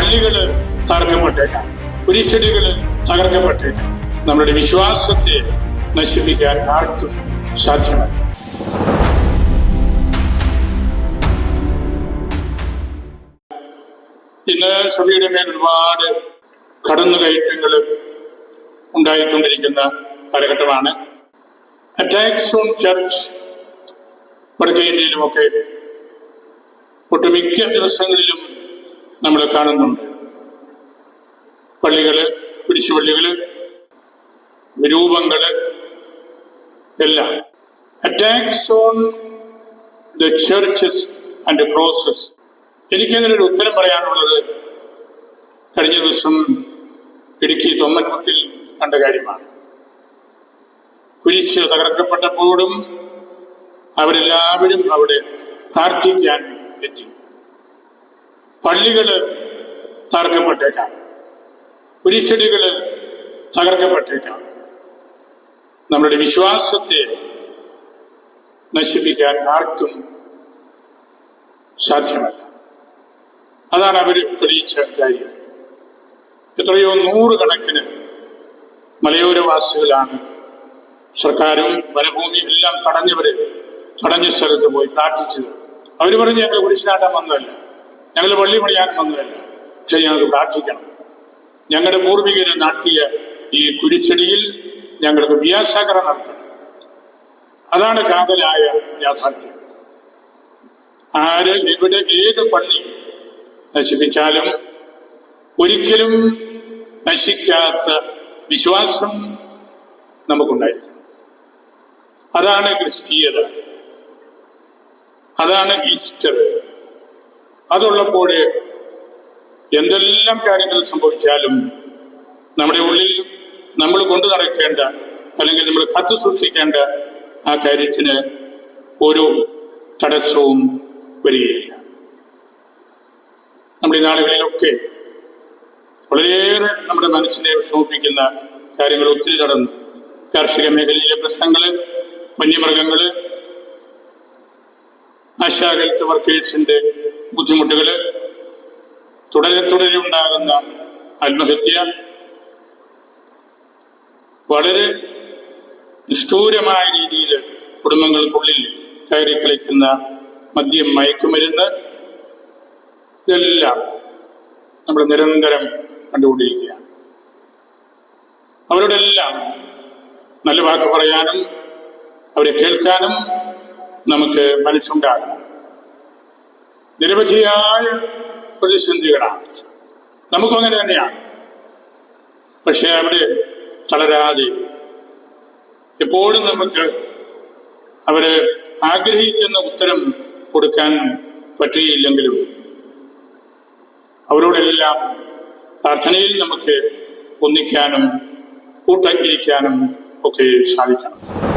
പള്ളികൾ തകർക്കപ്പെട്ടേക്കാം. കുരിശടികൾ തകർക്കപ്പെട്ടേക്കാം. നമ്മുടെ വിശ്വാസത്തെ നശിപ്പിക്കാൻ ആർക്കും സാധ്യമല്ല. ഇന്ന് സഭയുടെ മേൽ ഒരുപാട് കടന്നുകയറ്റങ്ങൾ ഉണ്ടായിക്കൊണ്ടിരിക്കുന്ന കാലഘട്ടമാണ്. അറ്റാക്സ് ഓൺ ചർച്ച് വടക്കേ ഇന്ത്യയിലുമൊക്കെ ഒട്ടുമിക്ക ദിവസങ്ങളിലും നമ്മൾ കാണുന്നുണ്ട്. പള്ളികൾ കുരിശുപള്ളികൾ രൂപങ്ങൾ എല്ലാം. Attacks on the churches and process എനിക്കതിനൊരു ഉത്തരം പറയാനുള്ളത് കഴിഞ്ഞ ദിവസം ഇടുക്കി തൊമ്മൻകുത്തിൽ കണ്ട കാര്യമാണ്. കുരിശ് തകർക്കപ്പെട്ടപ്പോഴും അവരെല്ലാവരും അവിടെ പ്രാർത്ഥിക്കാൻ എത്തി. പള്ളികൾ തകർക്കപ്പെട്ടേക്കാം. കുരിശടികൾ തകർക്കപ്പെട്ടേക്കാം. നമ്മുടെ വിശ്വാസത്തെ നശിപ്പിക്കാൻ ആർക്കും സാധ്യമല്ല. അതാണ് അവർ തെളിയിച്ച കാര്യം. എത്രയോ നൂറുകണക്കിന് മലയോരവാസികളാണ് സർക്കാരും വനഭൂമിയും എല്ലാം തടഞ്ഞവര് തടഞ്ഞ സ്ഥലത്ത് പോയി പ്രാർത്ഥിച്ചത്. അവർ പറഞ്ഞു ഞങ്ങൾ കുരിശിനാട്ടം വന്നതല്ല. ഞങ്ങൾ പള്ളി പണിയാനും വന്നതല്ല? പക്ഷെ ഞങ്ങൾക്ക് പ്രാർത്ഥിക്കണം. ഞങ്ങളുടെ പൂർവികര് നാട്ടിയ ഈ കുരിശടിയിൽ ഞങ്ങൾക്ക് വ്യാസാകര നടത്തണം. അതാണ് കാതലായ യാഥാർത്ഥ്യം. ആര് ഇവിടെ ഏത് പള്ളി നശിപ്പിച്ചാലും ഒരിക്കലും നശിക്കാത്ത വിശ്വാസം നമുക്കുണ്ടായി അതാണ് ക്രിസ്തീയത. അതാണ് ഈസ്റ്റർ. അതുള്ളപ്പോൾ എന്തെല്ലാം കാര്യങ്ങൾ സംഭവിച്ചാലും നമ്മുടെ ഉള്ളിൽ നമ്മൾ കൊണ്ടു നടക്കേണ്ട അല്ലെങ്കിൽ നമ്മൾ കത്തു സൂക്ഷിക്കേണ്ട ആ കാര്യത്തിന് ഒരു തടസ്സവും വരികയില്ല. നമ്മുടെ നാടുകളിലൊക്കെ വളരെയേറെ നമ്മുടെ മനസ്സിനെ വിഷമിപ്പിക്കുന്ന കാര്യങ്ങൾ ഒത്തിരി നടന്നു. കാർഷിക മേഖലയിലെ പ്രശ്നങ്ങൾ വന്യമൃഗങ്ങൾ ആശാ വർക്കേഴ്സിന്റെ ബുദ്ധിമുട്ടുകൾ തുടരെ തുടരെ ഉണ്ടാകുന്ന ആത്മഹത്യ വളരെ നിഷ്ഠൂരമായ രീതിയിൽ കുടുംബങ്ങൾക്കുള്ളിൽ കയറി കളിക്കുന്ന മദ്യം മയക്കുമരുന്ന് ഇതെല്ലാം നമ്മൾ നിരന്തരം കണ്ടുകൊണ്ടിരിക്കുകയാണ്. അവരോടെല്ലാം നല്ല വാക്ക് പറയാനും അവരെ കേൾക്കാനും നമുക്ക് മനസ്സുണ്ടാകും. നിരവധിയായ പ്രതിസന്ധികളാണ്. നമുക്കും അങ്ങനെ തന്നെയാണ്. പക്ഷെ അവിടെ തളരാതെ എപ്പോഴും നമുക്ക് അവർ ആഗ്രഹിക്കുന്ന ഉത്തരം കൊടുക്കാൻ പറ്റിയില്ലെങ്കിലും അവരോടെല്ലാം പ്രാർത്ഥനയിൽ നമുക്ക് ഒന്നിക്കാനും കൂട്ടായിരിക്കാനും ഒക്കെ സാധിക്കണം.